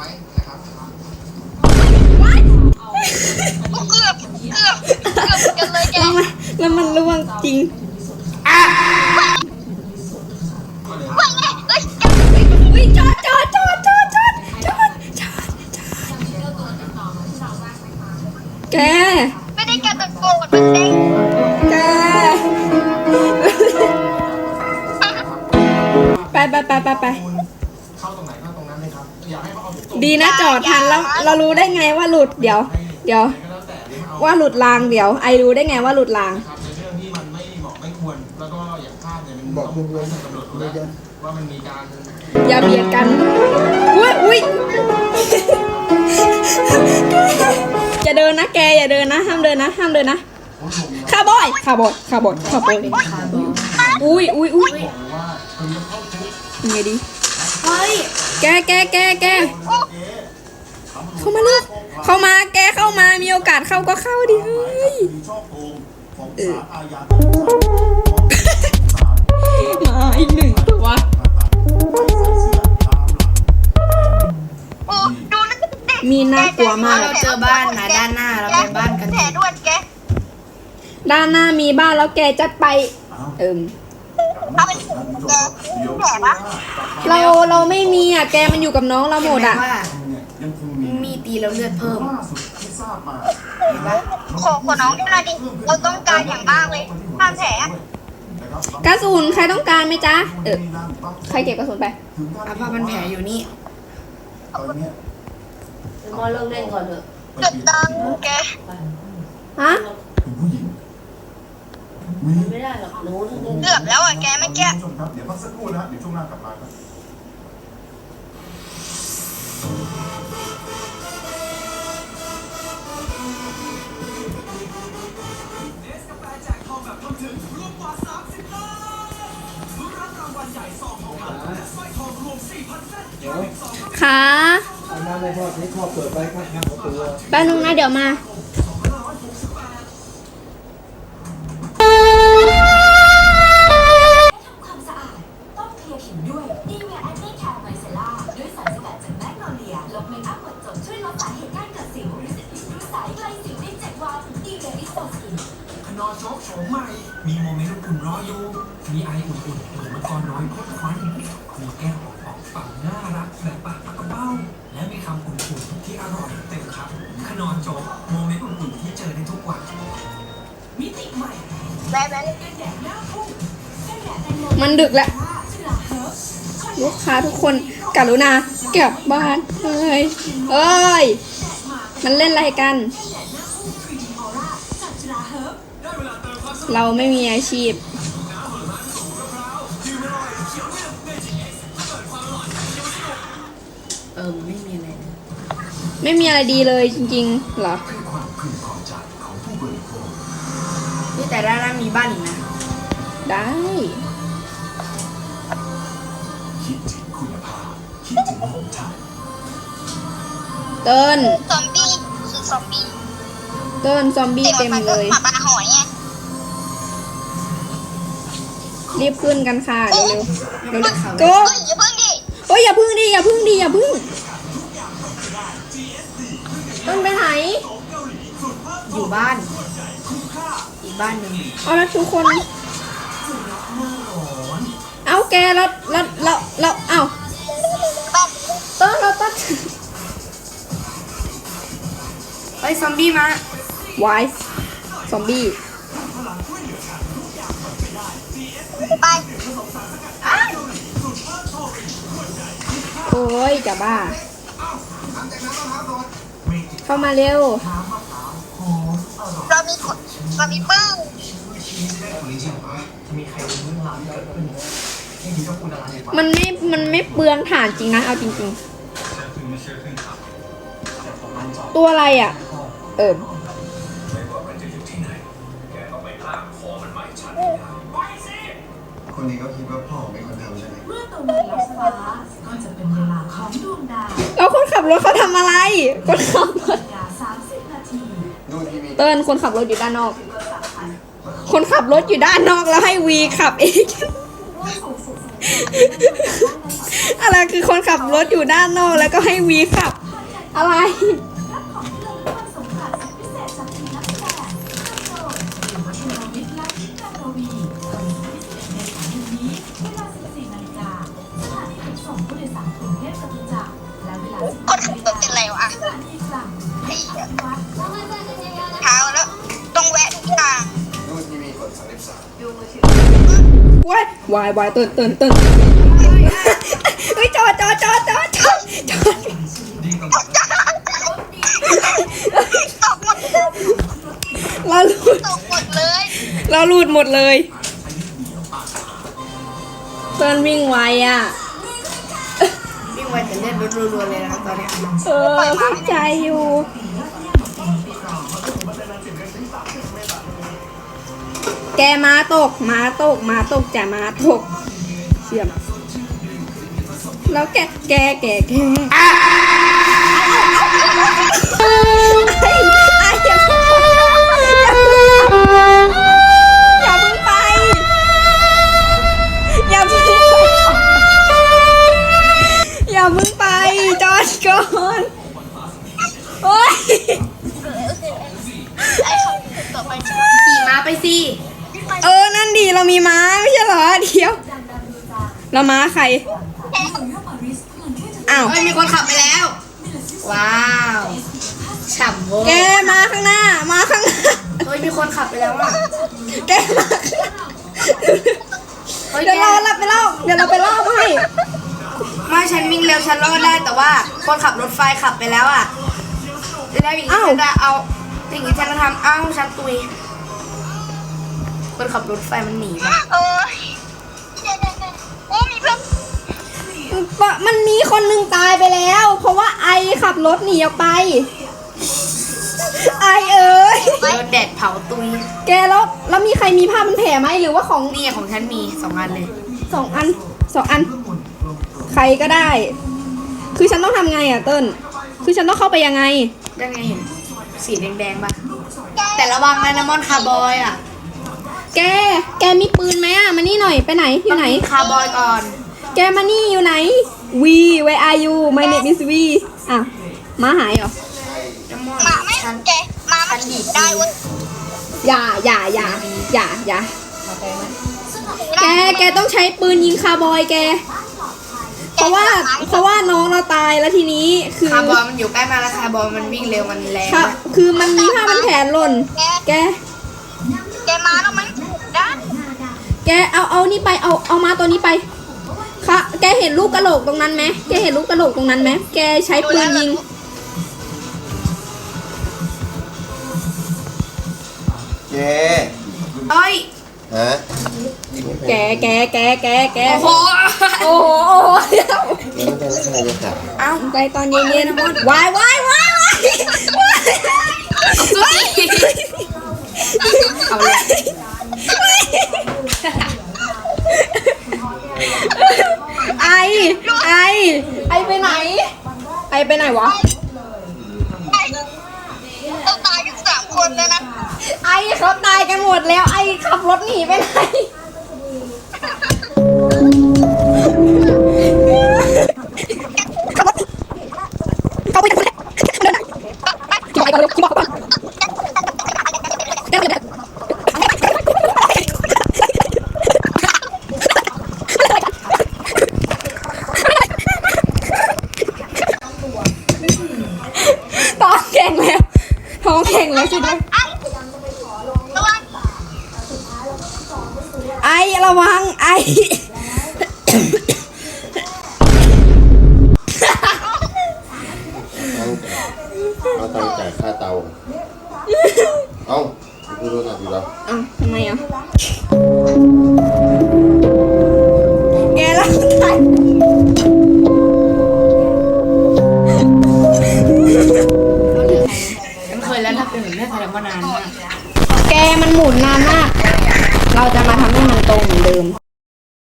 ว้นะครับเกือบเกือบเกือบกันเลยแกแล้วมันแล้วมันร่วงจริงว่าไงเอ้ยแกอุ้ยจอดจอดจอดจอดจอดจอดจอดจอดแกไม่ได้แกตะโกนมันเด้งแกไปไปไปไปไป ดีนะจอดทันแล้วเรารู้ได้ไงว่าหลุดเดี๋ยว เดี๋ยวก็แล้วแต่ที่เอาว่าหลุดรางเดี๋ยว ไอรู้ได้ไงว่าหลุดราง ครับในเรื่องที่มันไม่เหมาะไม่ควร แล้วก็อย่างภาพเนี่ยมันบอกต้องเพื่อนกำหนดอยู่แล้วว่ามันมีการอย่าเบียดกัน อุ้ยอุ้ยอย่าเดินนะแกอย่าเดินนะ ห้ามเดินนะ ห้ามเดินนะคาร์บอยคาร์บอยคาร์บอยคาร์บอยอุ้ยอุ้ยอุ้ยยังไงดี เฮ้ย แกแกแกแก เข้ามาเลยเข้ามาแกเข้ามามีโอกาสเข้าก็เข้าดิเฮ้ยเออมาอีกหนึ่งตัวโอ้ดูนั่นเด็กมีน่ากลัวมากเราเจอบ้านนะด้านหน้าเราไปบ้านกันแผลด่วนแกด้านหน้ามีบ้านแล้วแกจะไป เอิมเอาไปแกแผลปะเราเราไม่มีอะ แกมันอยู่กับน้องเราหมดอะว่ามี ตีแล้วเลือดเพิ่ม ขอขอน้องด้วยนะดิเราต้องการอย่างมากเลยทำแผลกระสุนใครต้องการไหมจ๊ะ เออ ใครเก็บกระสุนไปอาภาพันแผลอยู่นี่มอเลิกเล่นก่อนเถอะเกือบดังแก ฮะไม่ได้หรอกหนูถึงเล่นเกือบแล้วอะแกเมื่อกี้ผู้ชมครับเดี๋ยวพักสักครู่นะฮะเดี๋ยวช่วงหน้ากลับมาครับ ถึงรวมกว่า 30 ล้านรับรางวัลใหญ่สองของขวัญและสร้อยทองรวม 4,000 เส้นเดค่ะอาน้ำในพ่อที่พ่อเปิดไว้ข้างๆประตู แป๊บนึงนะเดี๋ยวมา แบบปากปากกระเบ้า และมีคำอุ่นๆที่อร่อยเต็มคำขนอนโจ๊กโมเมนต์อุ่นๆที่เจอได้ทุกวัน มิติใหม่แม่แม่กันแดดหน้าพุ่งกันแดดแตงโมมันดึกแล้ว ลูกค้าทุกคนกรุณากลับบ้านเอ้ยเอ้ย มันเล่นอะไรกันเฮิร์บเราไม่มีอาชีพ เออไม่มีอะไรเลยไม่มีอะไรดีเลยจริงๆเหรอนี่แต่ด้านหน้ามีบ้านอีกนะได้เติ้ลซอมบี้คือซอมบี้เติ้ลซอมบี้เต็มเลย หมาปลาหอยไงรีบขึ้นกันค่ะเร็วๆเร็วๆโกเฮ้ยอย่าเพิ่งดิ เฮ้ยอย่าพึ่งดิอย่าพึ่งดิอย่าพึ่งต้นไปไหน อยู่บ้าน อีกบ้านหนึ่งเอาแล้วทุกคน เอาแกแล้วแล้วแล้วแล้วเอาบ้านต้นเราต้นเฮ้ยซอมบี้มาวายซอมบี้ ยจะบ้า เข้ามาเร็ว เรามีขนเรามีปึ้งมันไม่ มันไม่เปลืองฐานจริงนะ เอาจริงๆ ตัวอะไรอะ เอิมคนนี้ก็คิดว่าพ่อเป็นคนทำใช่ไหม เมื่อตะวันลับฟ้าก็จะเป็นเวลาของดวงดาวแล้วคนขับรถเขาทำอะไร คนขับรถนาฬิกา30นาทีดูทีวีเติ้ลคนขับรถอยู่ด้านนอกคนขับรถอยู่ด้านนอกแล้วให้วีขับเองว่าสูงสุดสำหรับอะไรคือคนขับรถอยู่ด้านนอกแล้วก็ให้วีขับ อะไร วายวายวายตื่นตื่นตื่นเฮ้ยจอดจอดจอดจอดจอดจอดดีกว่าตกหมดเลยเราหลุดตกหมดเลยเราหลุดหมดเลยเติ้ลวิ่งไวอะวิ่งไวแต่เลือดลดรัวๆเลยนะตอนเนี้ยเออเข้าใจอยู่ แกมาตกมาตกมาตกจะมาตกเชี่ยมแล้วแกแกแกแกไอ้ไอ้อย่าเพิ่งอย่าเพิ่งไปอย่าเพิ่งไปอย่าเพิ่งไปจอดก่อนโอ๊ยไอ้เขาต่อไปขี่ม้าไปสิ เออ นั่นดีเรามีม้าไม่ใช่เหรอ เดี๋ยว เราม้าใคร อ้าวเอ้ยมีคนขับไปแล้ว ว้าวฉ่ำเวอร์แกมาข้างหน้า มาข้างหน้า เฮ้ยมีคนขับไปแล้วอะแกมาข้างหน้าเฮ้ยเดี๋ยวแกเราเราไปเล่า เดี๋ยวเราไปเล่าให้ ไม่ฉันวิ่งเร็วฉันรอดได้แต่ว่าคนขับรถไฟขับไปแล้วอะแล้วอย่างนี้อ้าว ฉันจะเอาอย่างนี้ฉันจะทำเอ้าฉันตุย คนขับรถไฟมันหนีมาเออโอ้มีเพื่อนปะมันมีคนหนึ่งตายไปแล้ว เพราะว่าไอขับรถหนีออกไป ไอเอ้ย โดนแดดเผาตุยแกแล้วแล้วมีใครมีผ้าพันแผลไหมหรือว่าของนี่ของฉันมีสองอันเลย สองอันสองอัน ใครก็ได้ คือฉันต้องทำไงอะเติ้ลคือฉันต้องเข้าไปยังไง ได้ไงเห็น สีแดงๆป่ะ แต่ระวังนะน้ำมอนคาร์บอยอะ แก แกมีปืนไหมอะ มานี่หน่อย ไปไหน อยู่ไหน คาร์บอยก่อน แกมานี่อยู่ไหน วี where are you my name is V อะมาหายเหรอน้ำมอนมาไม่ฉันแกมาไม่ขี่ได้เว้ยอย่าอย่าอย่าอย่าอย่า แก แกต้องใช้ปืนยิงคาร์บอยแก เพราะว่า เพราะว่าน้องเราตายแล้วทีนี้ คือคาร์บอยมันอยู่ใกล้มาแล้วคาร์บอยมันวิ่งเร็วมันแรงค่ะมากคือมันมีผ้าพันแผลหล่น แก แกเอาเอานี่ไปเอาเอามาตัวนี้ไปค่ะแกเห็นลูกกระโหลกตรงนั้นไหมแกเห็นลูกกระโหลกตรงนั้นไหมแกใช้ปืนยิงเย้เอ้ยฮะแกแกแกแกแกโอ้โหโอ้โหโอ้โหเดี๋ยวแล้วมันเป็นลักษณะจะจับเอ้าใจตอนเย็นๆวายวายวายวายวายตุ้ยเอาเลย ไอไอไอไปไหน ไอไปไหนวะเราตายกันสามคนแล้วนะไอเขาตายกันหมดแล้ว ไอขับรถหนีไปไหน เขาไป ระวังไอระวังไอ เอาตังค์จ่ายค่าเตา เอ้าดูโทรศัพท์อยู่แล้ว อะทำไมอะแ